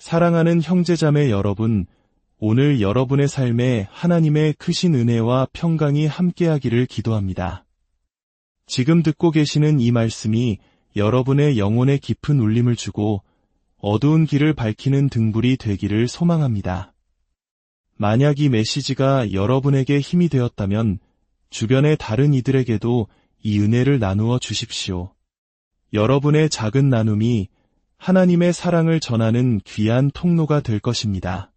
사랑하는 형제자매 여러분, 오늘 여러분의 삶에 하나님의 크신 은혜와 평강이 함께하기를 기도합니다. 지금 듣고 계시는 이 말씀이 여러분의 영혼에 깊은 울림을 주고 어두운 길을 밝히는 등불이 되기를 소망합니다. 만약 이 메시지가 여러분에게 힘이 되었다면 주변의 다른 이들에게도 이 은혜를 나누어 주십시오. 여러분의 작은 나눔이 하나님의 사랑을 전하는 귀한 통로가 될 것입니다.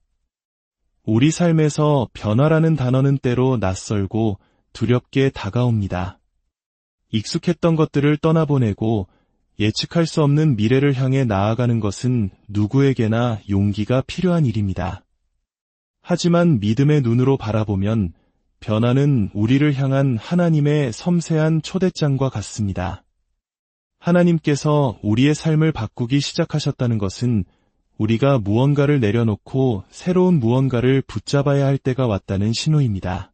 우리 삶에서 변화라는 단어는 때로 낯설고 두렵게 다가옵니다. 익숙했던 것들을 떠나보내고 예측할 수 없는 미래를 향해 나아가는 것은 누구에게나 용기가 필요한 일입니다. 하지만 믿음의 눈으로 바라보면 변화는 우리를 향한 하나님의 섬세한 초대장과 같습니다. 하나님께서 우리의 삶을 바꾸기 시작하셨다는 것은 우리가 무언가를 내려놓고 새로운 무언가를 붙잡아야 할 때가 왔다는 신호입니다.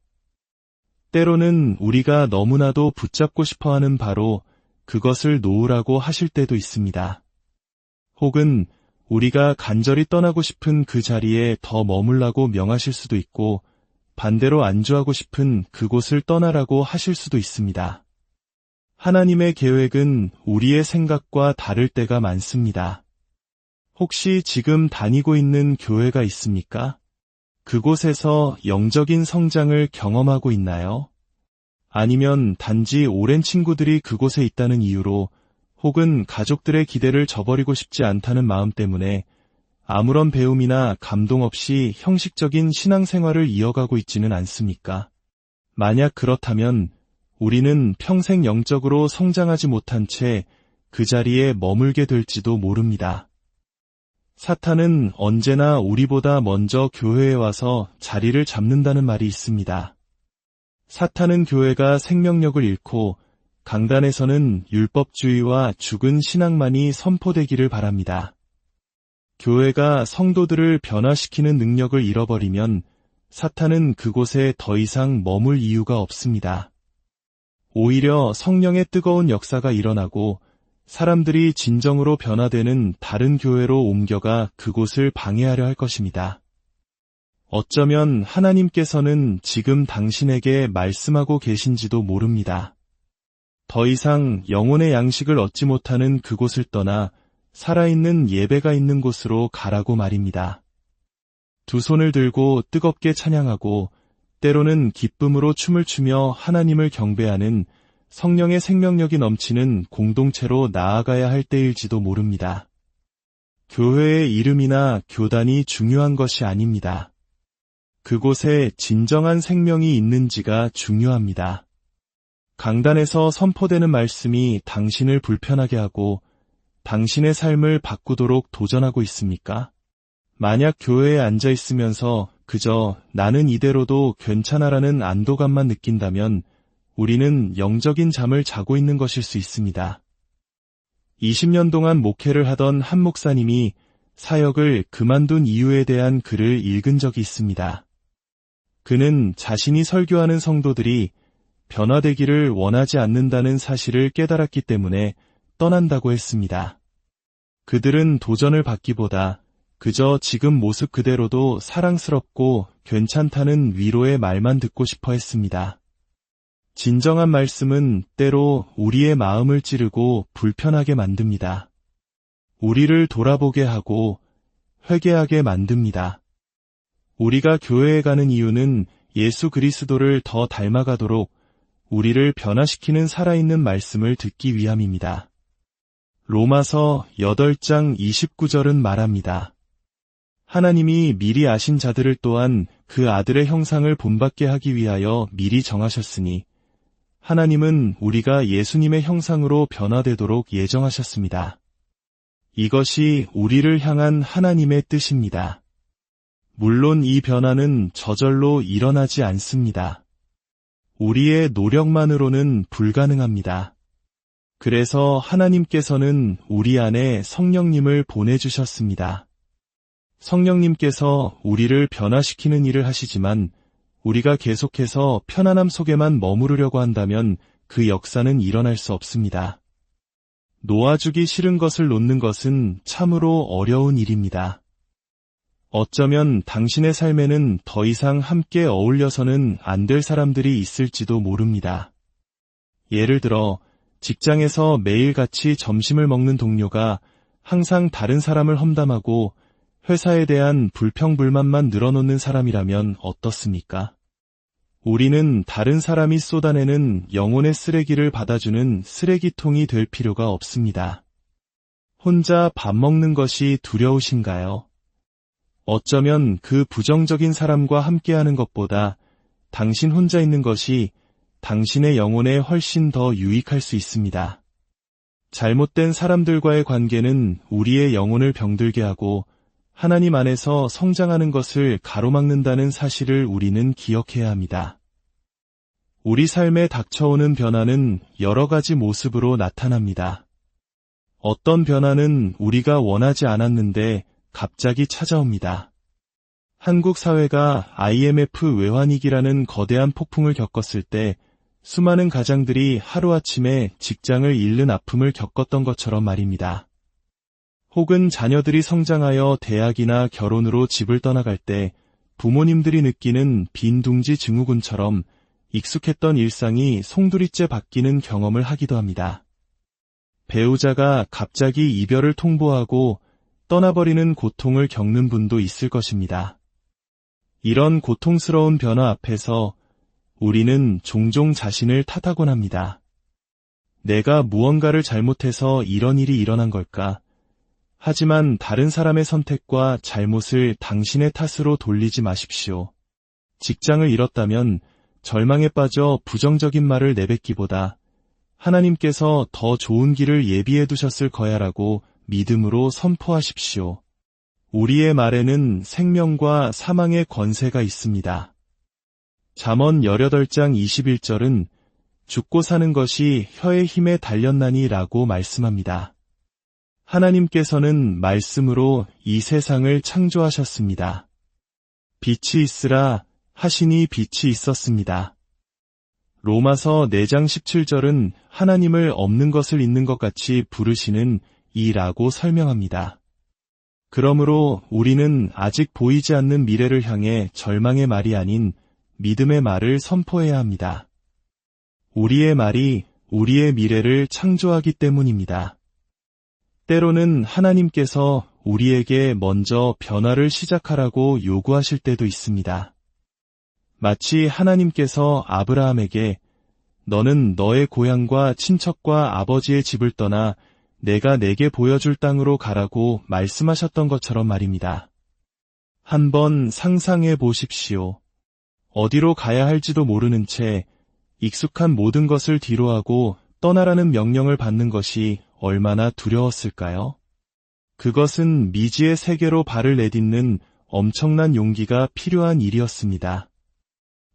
때로는 우리가 너무나도 붙잡고 싶어 하는 바로 그것을 놓으라고 하실 때도 있습니다. 혹은 우리가 간절히 떠나고 싶은 그 자리에 더 머물라고 명하실 수도 있고 반대로 안주하고 싶은 그곳을 떠나라고 하실 수도 있습니다. 하나님의 계획은 우리의 생각과 다를 때가 많습니다. 혹시 지금 다니고 있는 교회가 있습니까? 그곳에서 영적인 성장을 경험하고 있나요? 아니면 단지 오랜 친구들이 그곳에 있다는 이유로 혹은 가족들의 기대를 저버리고 싶지 않다는 마음 때문에 아무런 배움이나 감동 없이 형식적인 신앙생활을 이어가고 있지는 않습니까? 만약 그렇다면 우리는 평생 영적으로 성장하지 못한 채 그 자리에 머물게 될지도 모릅니다. 사탄은 언제나 우리보다 먼저 교회에 와서 자리를 잡는다는 말이 있습니다. 사탄은 교회가 생명력을 잃고 강단에서는 율법주의와 죽은 신앙만이 선포되기를 바랍니다. 교회가 성도들을 변화시키는 능력을 잃어버리면 사탄은 그곳에 더 이상 머물 이유가 없습니다. 오히려 성령의 뜨거운 역사가 일어나고 사람들이 진정으로 변화되는 다른 교회로 옮겨가 그곳을 방해하려 할 것입니다. 어쩌면 하나님께서는 지금 당신에게 말씀하고 계신지도 모릅니다. 더 이상 영혼의 양식을 얻지 못하는 그곳을 떠나 살아있는 예배가 있는 곳으로 가라고 말입니다. 두 손을 들고 뜨겁게 찬양하고 때로는 기쁨으로 춤을 추며 하나님을 경배하는 성령의 생명력이 넘치는 공동체로 나아가야 할 때일지도 모릅니다. 교회의 이름이나 교단이 중요한 것이 아닙니다. 그곳에 진정한 생명이 있는지가 중요합니다. 강단에서 선포되는 말씀이 당신을 불편하게 하고 당신의 삶을 바꾸도록 도전하고 있습니까? 만약 교회에 앉아 있으면서 그저 나는 이대로도 괜찮아라는 안도감만 느낀다면 우리는 영적인 잠을 자고 있는 것일 수 있습니다. 20년 동안 목회를 하던 한 목사님이 사역을 그만둔 이유에 대한 글을 읽은 적이 있습니다. 그는 자신이 설교하는 성도들이 변화되기를 원하지 않는다는 사실을 깨달았기 때문에 떠난다고 했습니다. 그들은 도전을 받기보다 그저 지금 모습 그대로도 사랑스럽고 괜찮다는 위로의 말만 듣고 싶어 했습니다. 진정한 말씀은 때로 우리의 마음을 찌르고 불편하게 만듭니다. 우리를 돌아보게 하고 회개하게 만듭니다. 우리가 교회에 가는 이유는 예수 그리스도를 더 닮아가도록 우리를 변화시키는 살아있는 말씀을 듣기 위함입니다. 로마서 8장 29절은 말합니다. 하나님이 미리 아신 자들을 또한 그 아들의 형상을 본받게 하기 위하여 미리 정하셨으니 하나님은 우리가 예수님의 형상으로 변화되도록 예정하셨습니다. 이것이 우리를 향한 하나님의 뜻입니다. 물론 이 변화는 저절로 일어나지 않습니다. 우리의 노력만으로는 불가능합니다. 그래서 하나님께서는 우리 안에 성령님을 보내주셨습니다. 성령님께서 우리를 변화시키는 일을 하시지만 우리가 계속해서 편안함 속에만 머무르려고 한다면 그 역사는 일어날 수 없습니다. 놓아주기 싫은 것을 놓는 것은 참으로 어려운 일입니다. 어쩌면 당신의 삶에는 더 이상 함께 어울려서는 안 될 사람들이 있을지도 모릅니다. 예를 들어, 직장에서 매일 같이 점심을 먹는 동료가 항상 다른 사람을 험담하고 회사에 대한 불평불만만 늘어놓는 사람이라면 어떻습니까? 우리는 다른 사람이 쏟아내는 영혼의 쓰레기를 받아주는 쓰레기통이 될 필요가 없습니다. 혼자 밥 먹는 것이 두려우신가요? 어쩌면 그 부정적인 사람과 함께하는 것보다 당신 혼자 있는 것이 당신의 영혼에 훨씬 더 유익할 수 있습니다. 잘못된 사람들과의 관계는 우리의 영혼을 병들게 하고 하나님 안에서 성장하는 것을 가로막는다는 사실을 우리는 기억해야 합니다. 우리 삶에 닥쳐오는 변화는 여러 가지 모습으로 나타납니다. 어떤 변화는 우리가 원하지 않았는데 갑자기 찾아옵니다. 한국 사회가 IMF 외환위기라는 거대한 폭풍을 겪었을 때 수많은 가장들이 하루아침에 직장을 잃는 아픔을 겪었던 것처럼 말입니다. 혹은 자녀들이 성장하여 대학이나 결혼으로 집을 떠나갈 때 부모님들이 느끼는 빈둥지 증후군처럼 익숙했던 일상이 송두리째 바뀌는 경험을 하기도 합니다. 배우자가 갑자기 이별을 통보하고 떠나버리는 고통을 겪는 분도 있을 것입니다. 이런 고통스러운 변화 앞에서 우리는 종종 자신을 탓하곤 합니다. 내가 무언가를 잘못해서 이런 일이 일어난 걸까? 하지만 다른 사람의 선택과 잘못을 당신의 탓으로 돌리지 마십시오. 직장을 잃었다면 절망에 빠져 부정적인 말을 내뱉기보다 하나님께서 더 좋은 길을 예비해 두셨을 거야라고 믿음으로 선포하십시오. 우리의 말에는 생명과 사망의 권세가 있습니다. 잠언 18장 21절은 죽고 사는 것이 혀의 힘에 달렸나니 라고 말씀합니다. 하나님께서는 말씀으로 이 세상을 창조하셨습니다. 빛이 있으라 하시니 빛이 있었습니다. 로마서 4장 17절은 하나님을 없는 것을 있는 것 같이 부르시는 이라고 설명합니다. 그러므로 우리는 아직 보이지 않는 미래를 향해 절망의 말이 아닌 믿음의 말을 선포해야 합니다. 우리의 말이 우리의 미래를 창조하기 때문입니다. 때로는 하나님께서 우리에게 먼저 변화를 시작하라고 요구하실 때도 있습니다. 마치 하나님께서 아브라함에게 너는 너의 고향과 친척과 아버지의 집을 떠나 내가 내게 보여줄 땅으로 가라고 말씀하셨던 것처럼 말입니다. 한번 상상해 보십시오. 어디로 가야 할지도 모르는 채 익숙한 모든 것을 뒤로하고 떠나라는 명령을 받는 것이 얼마나 두려웠을까요? 그것은 미지의 세계로 발을 내딛는 엄청난 용기가 필요한 일이었습니다.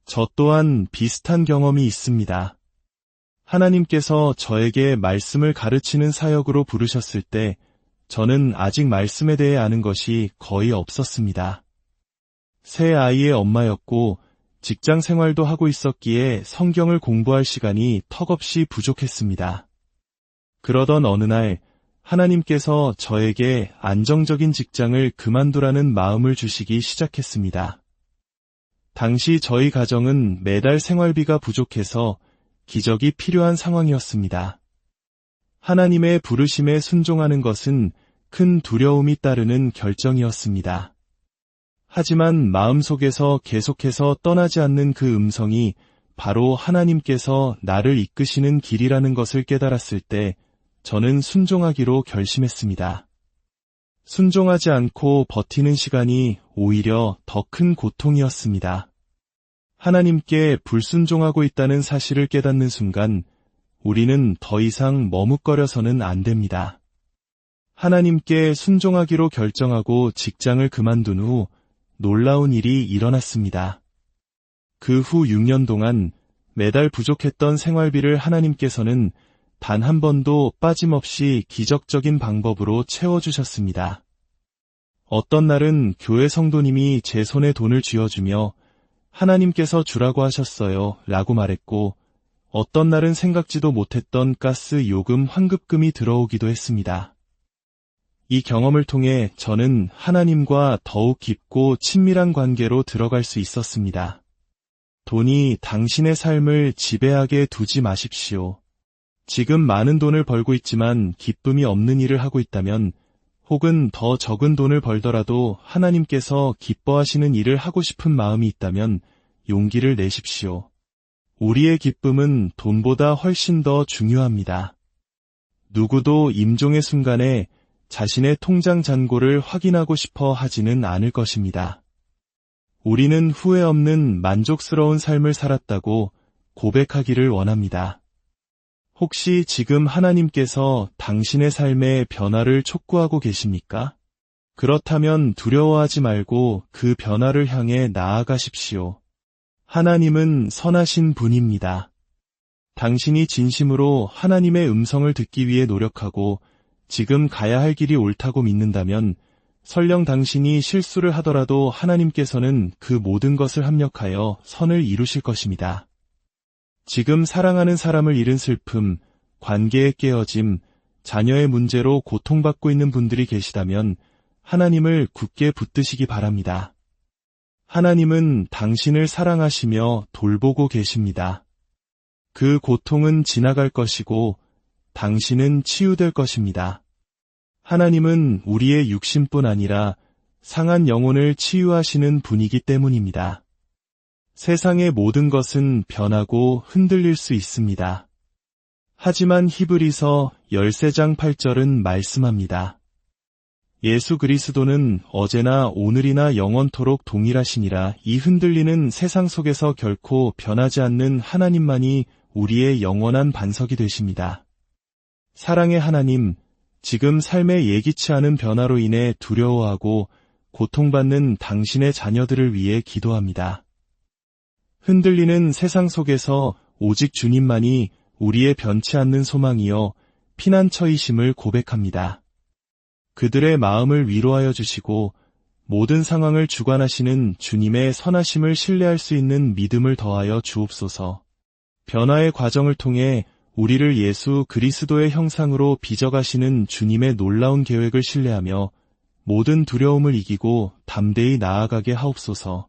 저 또한 비슷한 경험이 있습니다. 하나님께서 저에게 말씀을 가르치는 사역으로 부르셨을 때 저는 아직 말씀에 대해 아는 것이 거의 없었습니다. 새 아이의 엄마였고 직장 생활도 하고 있었기에 성경을 공부할 시간이 턱없이 부족했습니다. 그러던 어느 날 하나님께서 저에게 안정적인 직장을 그만두라는 마음을 주시기 시작했습니다. 당시 저희 가정은 매달 생활비가 부족해서 기적이 필요한 상황이었습니다. 하나님의 부르심에 순종하는 것은 큰 두려움이 따르는 결정이었습니다. 하지만 마음속에서 계속해서 떠나지 않는 그 음성이 바로 하나님께서 나를 이끄시는 길이라는 것을 깨달았을 때 저는 순종하기로 결심했습니다. 순종하지 않고 버티는 시간이 오히려 더 큰 고통이었습니다. 하나님께 불순종하고 있다는 사실을 깨닫는 순간 우리는 더 이상 머뭇거려서는 안 됩니다. 하나님께 순종하기로 결정하고 직장을 그만둔 후 놀라운 일이 일어났습니다. 그 후 6년 동안 매달 부족했던 생활비를 하나님께서는 단 한 번도 빠짐없이 기적적인 방법으로 채워주셨습니다. 어떤 날은 교회 성도님이 제 손에 돈을 쥐어주며 하나님께서 주라고 하셨어요 라고 말했고 어떤 날은 생각지도 못했던 가스 요금 환급금이 들어오기도 했습니다. 이 경험을 통해 저는 하나님과 더욱 깊고 친밀한 관계로 들어갈 수 있었습니다. 돈이 당신의 삶을 지배하게 두지 마십시오. 지금 많은 돈을 벌고 있지만 기쁨이 없는 일을 하고 있다면 혹은 더 적은 돈을 벌더라도 하나님께서 기뻐하시는 일을 하고 싶은 마음이 있다면 용기를 내십시오. 우리의 기쁨은 돈보다 훨씬 더 중요합니다. 누구도 임종의 순간에 자신의 통장 잔고를 확인하고 싶어 하지는 않을 것입니다. 우리는 후회 없는 만족스러운 삶을 살았다고 고백하기를 원합니다. 혹시 지금 하나님께서 당신의 삶의 변화를 촉구하고 계십니까? 그렇다면 두려워하지 말고 그 변화를 향해 나아가십시오. 하나님은 선하신 분입니다. 당신이 진심으로 하나님의 음성을 듣기 위해 노력하고 지금 가야 할 길이 옳다고 믿는다면 설령 당신이 실수를 하더라도 하나님께서는 그 모든 것을 합력하여 선을 이루실 것입니다. 지금 사랑하는 사람을 잃은 슬픔, 관계의 깨어짐, 자녀의 문제로 고통받고 있는 분들이 계시다면 하나님을 굳게 붙드시기 바랍니다. 하나님은 당신을 사랑하시며 돌보고 계십니다. 그 고통은 지나갈 것이고 당신은 치유될 것입니다. 하나님은 우리의 육신뿐 아니라 상한 영혼을 치유하시는 분이기 때문입니다. 세상의 모든 것은 변하고 흔들릴 수 있습니다. 하지만 히브리서 13장 8절은 말씀합니다. 예수 그리스도는 어제나 오늘이나 영원토록 동일하시니라 이 흔들리는 세상 속에서 결코 변하지 않는 하나님만이 우리의 영원한 반석이 되십니다. 사랑의 하나님, 지금 삶의 예기치 않은 변화로 인해 두려워하고 고통받는 당신의 자녀들을 위해 기도합니다. 흔들리는 세상 속에서 오직 주님만이 우리의 변치 않는 소망이요 피난처이심을 고백합니다. 그들의 마음을 위로하여 주시고 모든 상황을 주관하시는 주님의 선하심을 신뢰할 수 있는 믿음을 더하여 주옵소서. 변화의 과정을 통해 우리를 예수 그리스도의 형상으로 빚어가시는 주님의 놀라운 계획을 신뢰하며 모든 두려움을 이기고 담대히 나아가게 하옵소서.